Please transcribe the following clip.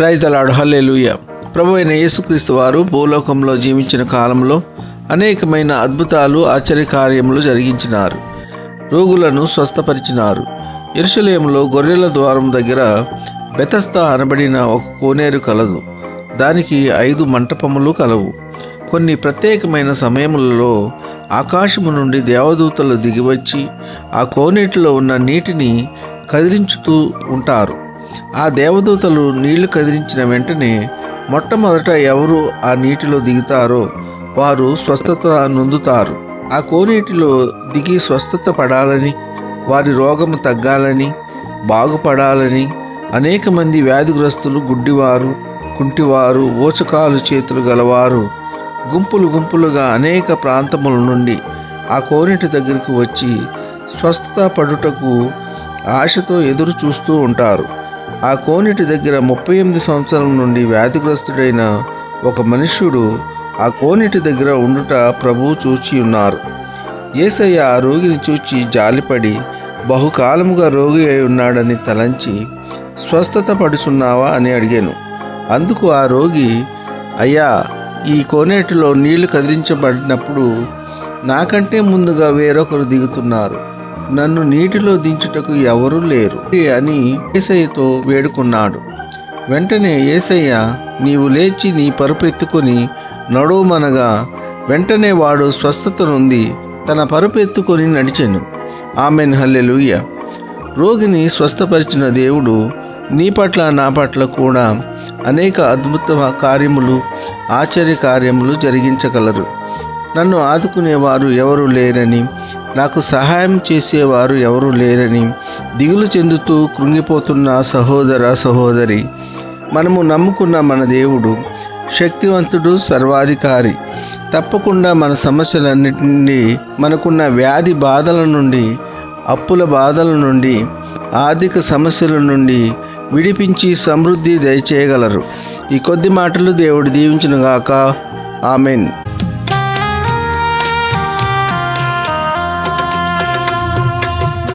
ప్రైతలాడు hallelujah. ప్రభు అయిన యేసుక్రీస్తు వారు భూలోకంలో జీవించిన కాలంలో అనేకమైన అద్భుతాలు ఆశ్చర్యకార్యములు జరిగించినారు. రోగులను స్వస్థపరిచినారు. ఎరుసలేములో గొర్రెల ద్వారం దగ్గర బెతస్తా అనబడిన ఒక కోనేరు కలదు. దానికి ఐదు మంటపములు కలవు. కొన్ని ప్రత్యేకమైన సమయములలో ఆకాశము నుండి దేవదూతలు దిగివచ్చి ఆ కోనేటిలో ఉన్న నీటిని కదిలించుతూ ఉంటారు. ఆ దేవదూతలు నీళ్ళు కదిలించిన వెంటనే మొట్టమొదట ఎవరు ఆ నీటిలో దిగుతారో వారు స్వస్థత నొందుతారు. ఆ కోనేటిలో దిగి స్వస్థత పడాలని వారి రోగము తగ్గాలని బాగుపడాలని అనేక మంది వ్యాధిగ్రస్తులు గుడ్డివారు కుంటివారు ఓచకాలు చేతులు గలవారు గుంపులు గుంపులుగా అనేక ప్రాంతముల నుండి ఆ కోనేటి దగ్గరికి వచ్చి స్వస్థత పడుటకు ఆశతో ఎదురు చూస్తూ ఉంటారు. ఆ కోనేటి దగ్గర ముప్పై ఎనిమిది సంవత్సరం నుండి వ్యాధిగ్రస్తుడైన ఒక మనుష్యుడు ఆ కోనేటి దగ్గర ఉండుట ప్రభువు చూచి ఉన్నారు. ఏసయ్య ఆ రోగిని చూచి జాలిపడి బహుకాలముగా రోగి అయి ఉన్నాడని తలంచి స్వస్థత పడుచున్నావా అని అడిగాను. అందుకు ఆ రోగి అయ్యా ఈ కోనేటిలో నీళ్ళు కదిలించబడినప్పుడు నాకంటే ముందుగా వేరొకరు దిగుతున్నారు. నన్ను నీటిలో దించుటకు ఎవరూ లేరు అని ఏసయ్యతో వేడుకున్నాడు. వెంటనే ఏసయ్య నీవు లేచి నీ పరుపు ఎత్తుకొని నడుమనగా వెంటనే వాడు స్వస్థత నుండి తన పరుపు ఎత్తుకొని నడిచెను. ఆమెన్ హల్లెలుయ్య రోగిని స్వస్థపరిచిన దేవుడు నీ పట్ల నా పట్ల కూడా అనేక అద్భుత కార్యములు ఆశ్చర్య కార్యములు జరిగించగలరు. నన్ను ఆదుకునేవారు ఎవరు లేరని నాకు సహాయం చేసేవారు ఎవరూ లేరని దిగులు చెందుతూ కృంగిపోతున్న సహోదర సహోదరి. మనము నమ్ముకున్న మన దేవుడు శక్తివంతుడు సర్వాధికారి. తప్పకుండా మన సమస్యలన్నిటి నుండి మనకున్న వ్యాధి బాధల నుండి అప్పుల బాధల నుండి ఆర్థిక సమస్యల నుండి విడిపించి సమృద్ధి దయచేయగలరు. ఈ కొద్ది మాటలు దేవుడు దీవించునుగాక. ఆమెన్.